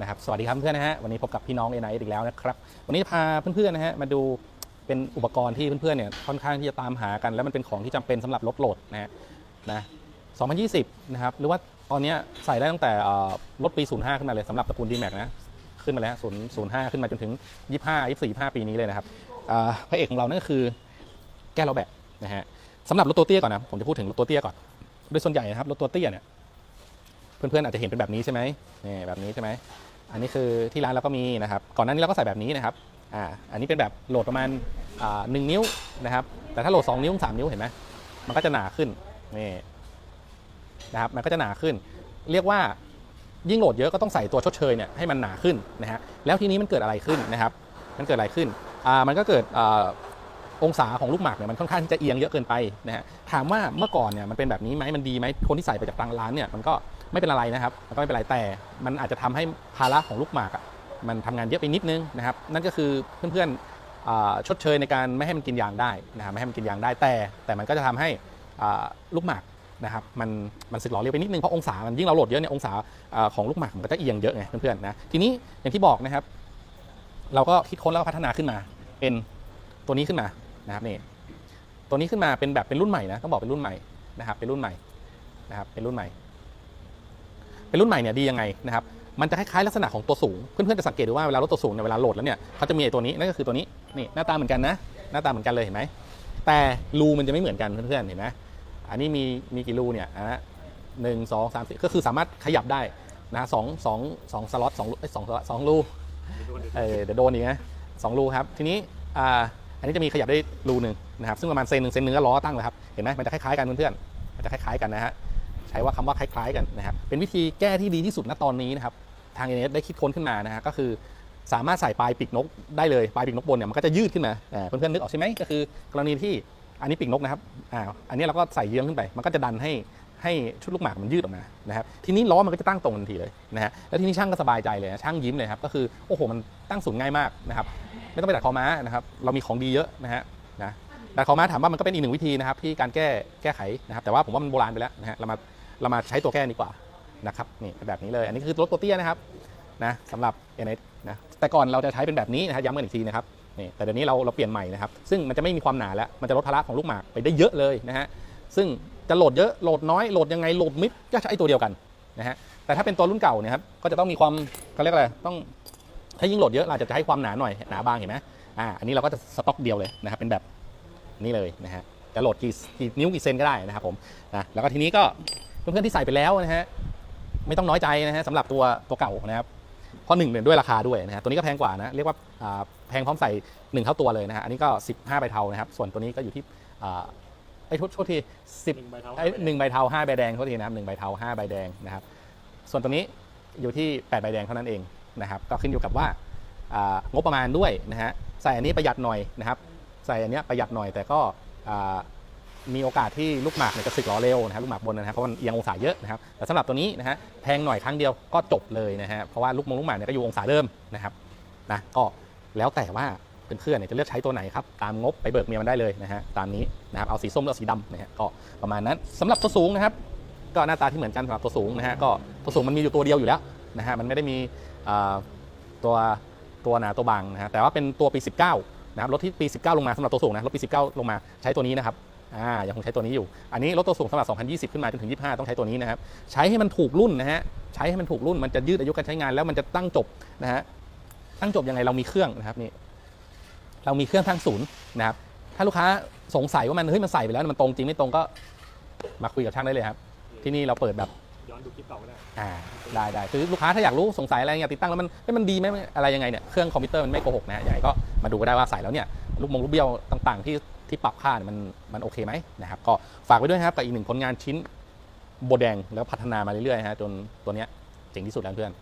นะครับสวัสดีครับเพื่อนนะฮะวันนี้พบกับพี่น้องเอไนอีกแล้วนะครับวันนี้พาเพื่อนๆนะฮะมาดูเป็นอุปกรณ์ที่เพื่อนๆเนี่ยค่อนข้างที่จะตามหากัน แล้วมันเป็นของที่จำเป็นสำหรับรถโหลดนะฮะนะ2020 นะครับ หรือว่าตอนนี้ใส่ได้ตั้งแต่รถปี 05 ขึ้นมาเลยสำหรับตระกูล D-Max นะขึ้นมาแล้ว0 05 ขึ้นมาจนถึง 25 24 25ปีนี้เลยนะครับพระเอกของเรานั่นก็คือแก้วเราแบบนะฮะสำหรับรถตัวเตี้ยก่อนนะผมจะพูดถึงรถตัวเตี้ยก่อนโดยส่วนใหญ่นะครับรถตัวเตี้ยเนี่ยเพื่อนๆอาจจะเห็นเป็นแบบนี้ใช่ไหมนี่แบบนี้ใช่ไหม อันนี้คือที่ร้านเราก็มีนะครับ ก่อนหน้านี้เราก็ใส่แบบนี้นะครับอ่าอันนี้เป็นแบบโหลดประมาณอ่าหนึ่งนิ้วนะครับ แต่ถ้าโหลด 2 นิ้ว3นิ้วเห็นไหมมันก็จะหนาขึ้นนี่นะครับมันก็จะหนาขึ้น เรียกว่ายิ่งโหลดเยอะก็ต้องใส่ตัวชดเชยเนี่ยให้มันหนาขึ้นนะฮะแล้วทีนี้มันเกิดอะไรขึ้นนะครับ มันเกิดอะไรขึ้นอ่ามันก็เกิดอ่าองศาของลูกหมากเนี่ยมันค่อนข้างจะเอียงเยอะเกินไปนะฮะถามว่าเมื่อก่อนเนี่ยมันเป็นแบบนี้ไหมมันดีไหมคนที่ใส่ไปจากทางร้านเนี่ยมันก็ ไม่เป็นอะไรนะครับมันก็ไม่เป็นไรแต่มันอาจจะทำให้ภาระของลูกหมากอะมันทำงานเยอะไปนิดนึงนะครับ นั่นก็คือเพื่อนๆอ่าชดเชยในการไม่ให้มันกินยางได้นะครับไม่ให้มันกินยางได้แต่ แต่มันก็จะทำให้ลูกหมากนะครับมันมันสึกหล่อเร็วไปนิดนึงเพราะองศามันยิ่งเราโหลดเยอะเนี่ยองศาอ่าของลูกหมากมันก็จะเอียงเยอะไงเพื่อนๆนะทีนี้อย่างที่บอกนะครับ เราก็คิดค้นแล้วก็พัฒนาขึ้นมา เป็นตัวนี้ขึ้นมานะครับนี่ตัวนี้ขึ้นมาเป็นแบบเป็นรุ่นใหม่นะต้องบอกเป็นรุ่นใหม่นะครับเป็นรุ่นใหม่นะครับเป็นรุ่นใหม่ เป็นรุ่นใหม่เนี่ยดียังไงนะครับมันจะคล้ายๆลักษณะของตัวสูง เพื่อนๆจะสังเกตดูว่าเวลารถตัวสูงเนี่ยเวลาโหลดแล้วเนี่ยเขาจะมีไอ้ตัวนี้นั่นก็คือตัวนี้นี่หน้าตาเหมือนกันนะ หน้าตาเหมือนกันเลยเห็นไหมแต่รูมันจะไม่เหมือนกันเพื่อนๆเห็นไหมอันนี้มีมีกี่รูเนี่ยอะหนึ่งสองสามสี่ก็คือสามารถขยับได้นะสองสองสองสล็อตสองเอ้ยสองสอตสองรูเออเดี๋ยวโดนอีกนะสองรูครับทีนี้อ่าอันนี้จะมีขยับได้รูหนึ่งนะครับซึ่งประมาณเซนหนึ่งเซนหนึ่งก็ล้อตั้งเลยครับเห็นไหมมันจะคล้ายๆกันเพื่อนๆมันจะคล้ายๆกันนะฮะ ใช้ว่าคำว่าคล้ายๆกันนะครับเป็นวิธีแก้ที่ดีที่สุดณตอนนี้นะครับทางเอเนสได้คิดค้นขึ้นมานะฮะก็คือสามารถใส่ปลายปีกนกได้เลยปลายปีกนกบนเนี่ยมันก็จะยืดขึ้นมาอ่าเพื่อนๆนึกออกใช่ไหมก็คือกรณีที่อันนี้ปีกนกนะครับอ่าอันนี้เราก็ใส่เยื้องขึ้นไป มันก็จะดันให้ให้ชุดลูกหมากมันยืดออกมานะครับทีนี้ล้อมันก็จะตั้งตรงทันทีเลยนะฮะแล้วทีนี้ช่างก็สบายใจเลยนะช่างยิ้มเลยครับก็คือโอ้โหมันตั้งศูนย์ง่ายมากนะครับไม่ต้องไปดัดคอม้านะครับเรามีของดีเยอะนะฮะนะดัดคอม้าถามว่ามันก็เป็นอีกหนึ่งวิธีนะครับที่การแก้แก้ไขนะครับแต่ว่าผมว่ามันโบราณไปแล้วนะฮะเรามา เรามาใช้ตัวแก้ดีกว่านะครับนี่แบบนี้เลย อันนี้คือรถตัวเตี้ยนะครับนะสำหรับ n s นะแต่ก่อนเราจะใช้เป็นแบบนี้นะฮะย้ำกันอีกทีนะครับนี่แต่เดี๋ยวนี้เราเราเปลี่ยนใหม่นะครับ ซึ่งมันจะไม่มีความหนาแล้ว มันจะลดภาระของลูกหมากไปได้เยอะเลยนะฮะซึ่งจะโหลดเยอะโหลดน้อยโหลดยังไงโหลดมิดก็ใช้ตัวเดียวกันนะฮะแต่ถ้าเป็นตัวรุ่นเก่าเนี่ยครับก็จะต้องมีความเขาเรียกอะไรต้องถ้ายิ่งโหลดเยอะเราจะให้ความหนาหน่อยหนาบางเห็นไหมอ่าอันนี้เราก็จะสต็อกเดียวเลยนะครับเป็นแบบนี้เลยนะฮะจะโหลดกี่กี่นิ้วกี่เซนก็ได้นะครับผมนะแล้วก็ทีนี้ก็ เพื่อนๆที่ใส่ไปแล้วนะฮะไม่ต้องน้อยใจนะฮะสำหรับตัวตัวเก่านะครับเพราะหนึ่งเนี่ยด้วยราคาด้วยนะฮะตัวนี้ก็แพงกว่านะเรียกว่าอ่าแพงพร้อมใส่หนึ่งเท่าตัวเลยนะฮะอันนี้ก็ 15ใบเทานะครับ ส่วนตัวนี้ก็อยู่ที่อ่าไอ้ยโทษโทษทีสิบหนึ่งใบเท้าไอ้หนึ่งใบเทาห้าใบแดงโทษทีนะครับหนึ่งใบเทาห้าใบแดงนะครับ ส่วนตัวนี้อยู่ที่8ใบแดงเท่านั้นเองนะครับ ก็ขึ้นอยู่กับว่าอ่างบประมาณด้วยนะฮะใส่อันนี้ประหยัดหน่อยนะครับ ใส่อันเนี้ยประหยัดหน่อยแต่ก็อ่า มีโอกาสที่ลูกหมากเนี่ยจะสึกล้อเร็วนะครับลูกหมากบนนะครับเพราะมันเอียงองศาเยอะนะครับแต่สำหรับตัวนี้นะฮะแพงหน่อยครั้งเดียวก็จบเลยนะฮะเพราะว่าลูกมงลูกหมากเนี่ยก็อยู่องศาเดิมนะครับนะก็แล้วแต่ว่าเพื่อนๆเนี่ยจะเลือกใช้ตัวไหนครับตามงบไปเบิกเมียมันได้เลยนะฮะตามนี้นะครับเอาสีส้มหรือสีดำนะฮะก็ประมาณนั้นสำหรับตัวสูงนะครับก็หน้าตาที่เหมือนกันสำหรับตัวสูงนะฮะก็ตัวสูงมันมีอยู่ตัวเดียวอยู่แล้วนะฮะมันไม่ได้มีตัวตัวหนาตัวบางนะฮะแต่ว่าเป็นตัวปี 19นะครับรถที่ปี 19 ลงมาสำหรับตัวสูงนะรถปี 19 ลงมาใช้ตัวนี้นะครับ อ่ายังคงใช้ตัวนี้อยู่ อันนี้รถตัวสูงสำหรับ 2020 ขึ้นมาจนถึง 25 ต้องใช้ตัวนี้นะครับ ใช้ให้มันถูกรุ่นนะฮะ ใช้ให้มันถูกรุ่น มันจะยืดอายุการใช้งานแล้วมันจะตั้งจบนะฮะ ตั้งจบยังไงเรามีเครื่องนะครับนี่ เรามีเครื่องทั้งศูนย์นะครับ ถ้าลูกค้าสงสัยว่ามันเฮ้ยมันใส่ไปแล้วมันตรงจริงไม่ตรงก็มาคุยกับช่างได้เลยครับ ที่นี่เราเปิดแบบย้อนดูคลิปเก่าก็ได้อ่าได้ได้คือลูกค้าถ้าอยากรู้สงสัยอะไรอยากติดตั้งแล้วมันเฮ้ยมันดีไหมอะไรยังไงเนี่ยเครื่องคอมพิวเตอร์มันไม่โกหกนะยังไงก็มาดูก็ได้ว่าใส่แล้วเนี่ยลูกมงลูกเบี้ยวต่าง ๆ ที่ ที่ปรับค่ามันมันโอเคไหมนะครับ ก็ฝากไว้ด้วยนะครับกับอีกหนึ่งผลงานชิ้นโบแดงแล้วพัฒนามาเรื่อยๆฮะจนตัวเนี้ยเจ๋งที่สุดแล้วเพื่อน